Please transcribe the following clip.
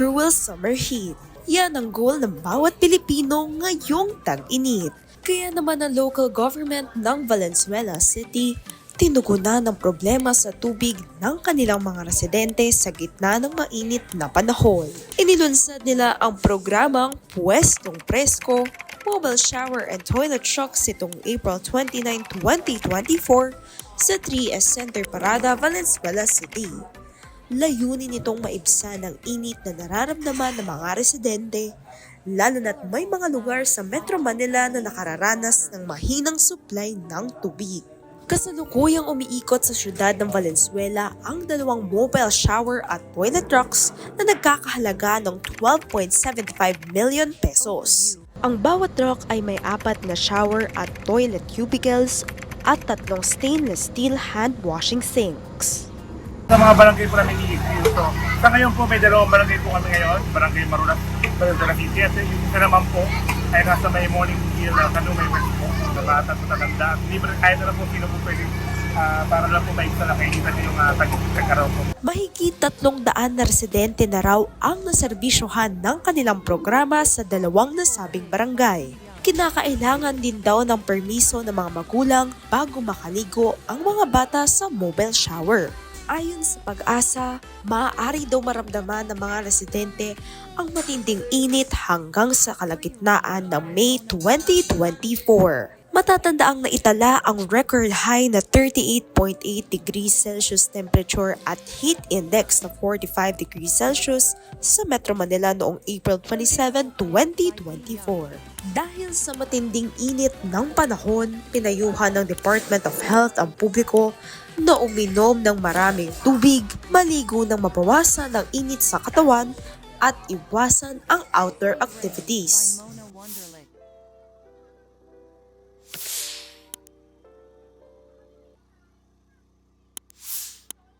cruel summer heat. Yan ang goal ng bawat Pilipino ngayong tag-init. Kaya naman ang local government ng Valenzuela City tinugunan ng problema sa tubig ng kanilang mga residente sa gitna ng mainit na panahon. Inilunsad nila ang programang Pwestong Presko, Mobile Shower and Toilet Trucks itong April 29, 2024 sa 3S Center Parada, Valenzuela City. Layunin nitong maibsan ang init na nararamdaman ng mga residente, lalo na't may mga lugar sa Metro Manila na nakararanas ng mahinang supply ng tubig. Kasalukuyang umiikot sa syudad ng Valenzuela ang dalawang mobile shower at toilet trucks na nagkakahalaga ng 12.75 million pesos. Ang bawat truck ay may apat na shower at toilet cubicles at tatlong stainless steel hand washing sinks. Sa mga barangay po namin. So, sa ngayon po, may dalawang barangay po kami ngayon. Barangay Marulas, Barangay City. At yung isa naman po ay nasa may morning hill na Kanumay West po. Sa bata po tatanda. Libre kahit na lang po sino po pwede ah, para lang po maiksa na niyo yung uh, tag-karaw po. Mahigit tatlong daan na residente na raw ang naserbisyohan ng kanilang programa sa dalawang nasabing barangay. Kinakailangan din daw ng permiso ng mga magulang bago makaligo ang mga bata sa mobile shower. Ayon sa pag-asa, maaari daw maramdaman ng mga residente ang matinding init hanggang sa kalagitnaan ng May 2024. Matatandaang naitala ang record high na 38.8 degrees Celsius temperature at heat index na 45 degrees Celsius sa Metro Manila noong April 27, 2024. Dahil sa matinding init ng panahon, pinayuhan ng Department of Health ang publiko na uminom ng maraming tubig, maligo ng mabawasan ng init sa katawan at iwasan ang outdoor activities.